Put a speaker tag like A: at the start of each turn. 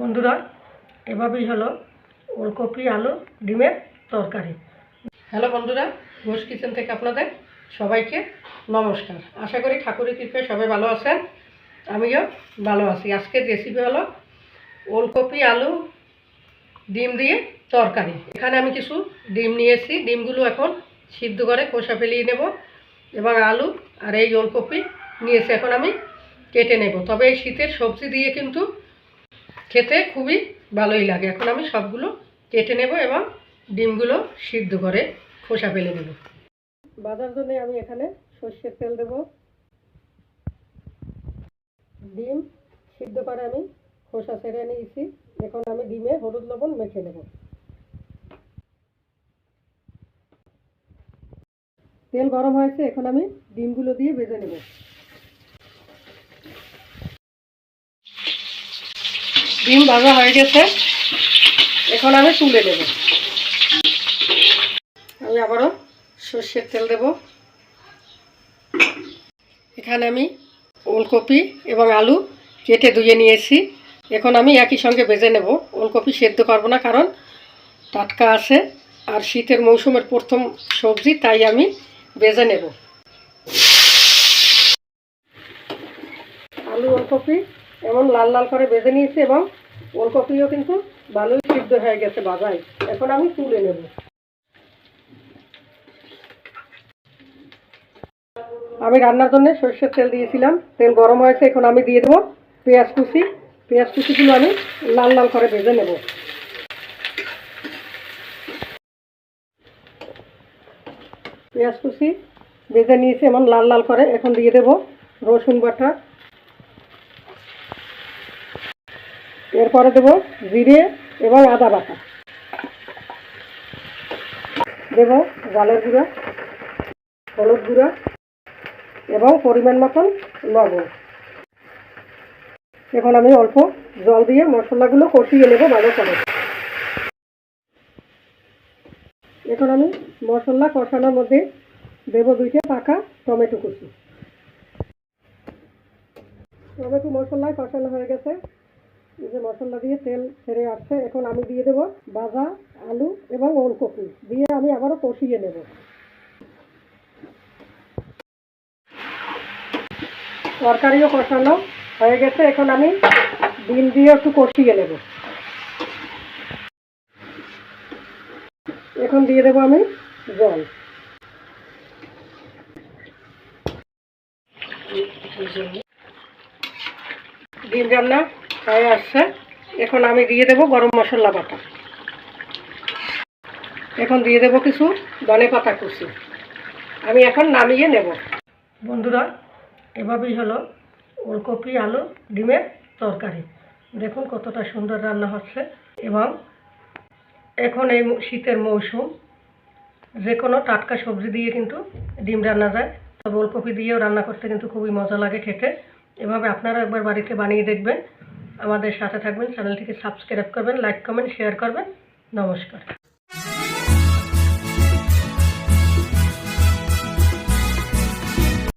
A: বন্ধুরা, এভাবেই হলো ওলকপি, আলু, ডিমের তরকারি। হ্যালো বন্ধুরা, ঘোষ কিচেন থেকে আপনাদের সবাইকে নমস্কার। আশা করি ঠাকুরের কৃপায় সবাই ভালো আছেন, আমিও ভালো আছি। আজকের রেসিপি হলো ওলকপি, আলু, ডিম দিয়ে তরকারি। এখানে আমি কিছু ডিম নিয়েছি। ডিমগুলো এখন সিদ্ধ করে খোসা ফেলিয়ে নেব এবং আলু আর এই ওলকপি নিয়েছি। এখন আমি কেটে নেব। তবে এই শীতের সবজি দিয়ে কিন্তু খেতে খুবই ভালোই লাগে। এখন আমি সবগুলো কেটে নেব এবং ডিমগুলো সিদ্ধ করে খোসা ফেলে নেব বাজার জন্য আমি এখানে সর্ষের তেল দেব। ডিম সিদ্ধ করে আমি খোসা ছেড়ে নিয়েছি। এখন আমি ডিমে হলুদ লবণ মেখে নেব। তেল গরম হয়েছে, এখন আমি ডিমগুলো দিয়ে ভেজে নেব। ডিম ভাজা হয়ে গেছে। এখন আমি তুলে দেব আমি আবারও সর্ষের তেল দেব। এখানে আমি ওলকপি এবং আলু কেটে ধুয়ে নিয়েছি। এখন আমি একই সঙ্গে বেজে নেব। ওলকপি সেদ্ধ করব না, কারণ টাটকা আছে। আর শীতের মৌসুমের প্রথম সবজি, তাই আমি বেজে নেব। আলু, ওলকপি এমন লাল লাল করে বেজে নিয়েছি এবং ওলকপিও কিন্তু ভালোই সিদ্ধ হয়ে গেছে বাজায়। এখন আমি তুলে নেব। আমি রান্নার জন্য সর্ষের তেল দিয়েছিলাম। তেল গরম হয়েছে, এখন আমি দিয়ে দেবো পেঁয়াজ কুচি। পেঁয়াজ কুচিগুলো আমি লাল লাল করে ভেজে নেব। পেঁয়াজ কুচি ভেজে নিয়েছি এমন লাল লাল করে। এখন দিয়ে দেব রসুন বাটা। এরপরে দেব জিরে এবং আদা বাটা। দেব জালের গুঁড়া, হলুদ গুঁড়া এবং পরিমাণ মতন লবণ। এখন আমি অল্প জল দিয়ে মশলাগুলো কষিয়ে নেব ভালো করে। এখন আমি মশলা কষানোর মধ্যে দেবো দুইটা পাকা টমেটো কুচি। টমেটো মশলায় কষানো হয়ে গেছে। যে মশলা দিয়ে তেল ছেড়ে আসছে, এখন আমি দিয়ে দেবো বাজা, আলু এবং ওলকপি। দিয়ে আমি আবারও কষিয়ে নেব। তরকারিও কষানো হয়ে গেছে, এখন আমি ডিম দিয়ে একটু কষিয়ে নেব। এখন দিয়ে দেবো আমি জল। ডিম রান্না হয়ে আসছে। এখন আমি দিয়ে দেবো গরম মশলা বাটা। এখন দিয়ে দেবো কিছু ধনে পাতা কুচি। আমি এখন নামিয়ে নেব। বন্ধুরা, এভাবেই হলো ওলকপি, আলু, ডিমের তরকারি। দেখুন কতটা সুন্দর রান্না হচ্ছে এবং এখন এই শীতের মৌসুম। যে কোনো টাটকা সবজি দিয়ে কিন্তু ডিম রান্না যায়। তবে ওলকপি দিয়েও রান্না করতে কিন্তু খুবই মজা লাগে খেতে। এভাবে আপনারা একবার বাড়িতে বানিয়ে দেখবেন। আমাদের সাথে থাকবেন চ্যানেলটিকে সাবস্ক্রাইব করবেন লাইক কমেন্ট শেয়ার করবেন। নমস্কার।